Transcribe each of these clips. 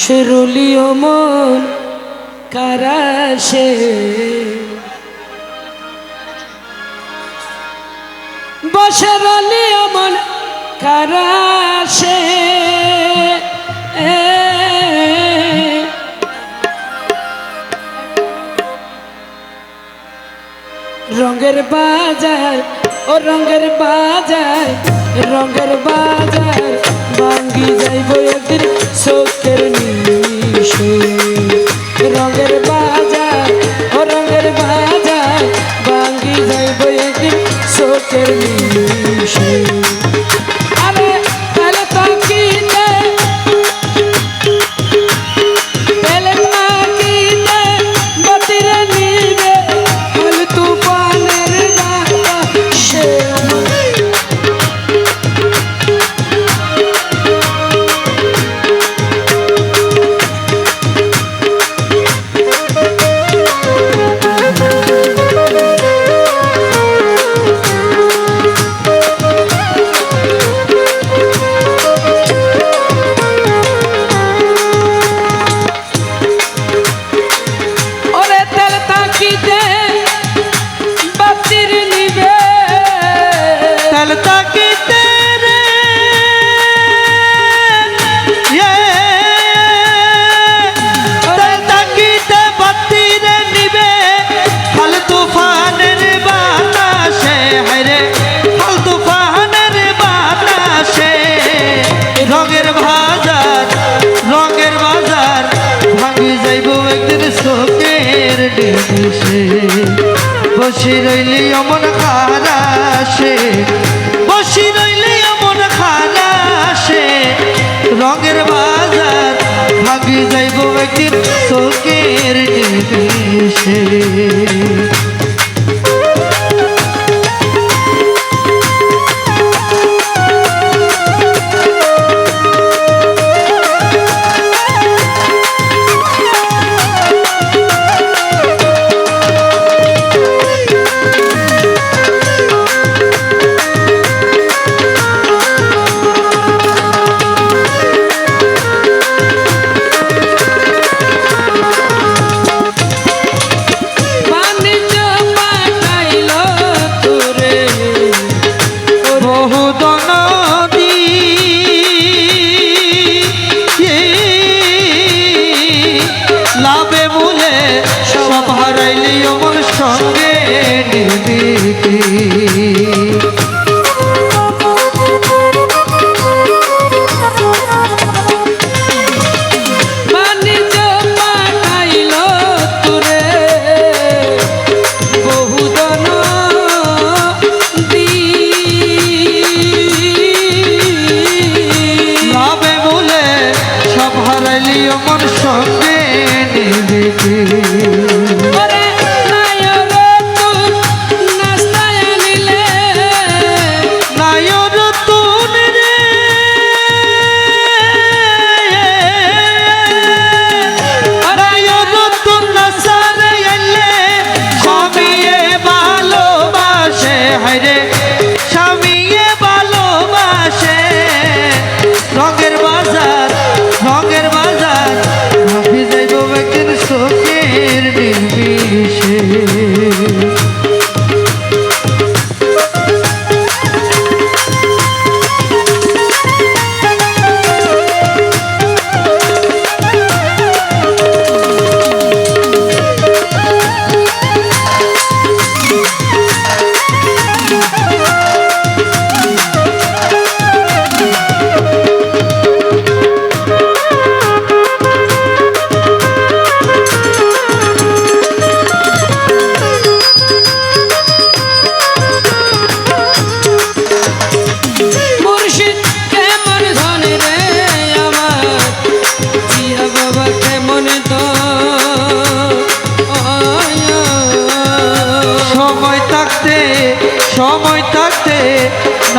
সেরুলিও মন কারাসে বসরলিও মন কারাসে রঙের বাজার ও রঙের বাজার রঙের বাজার ভাঙ্গি যাইব একদিন চোখের নিশে নিমিষে বসে রইলি অমন খারাসে বসে রইলি অমন খারাসে রঙের বাজার ভাগি যাইব একদিন চোখের নিমিষে। নিবি বাণিজ্য পাঠাইল দি লাভে মূলে সব হারাইলি অমর সঙ্গে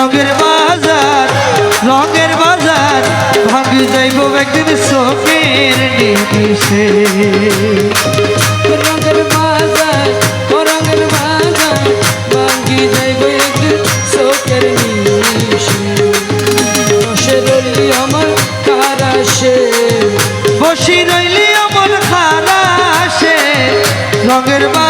রঙের বাজার রঙের বাজার ভাবি যাইব একদিন চোখের নিমিশে রঙের বাজার রইলি আমার কারাসে সে আমার রঙের বাজার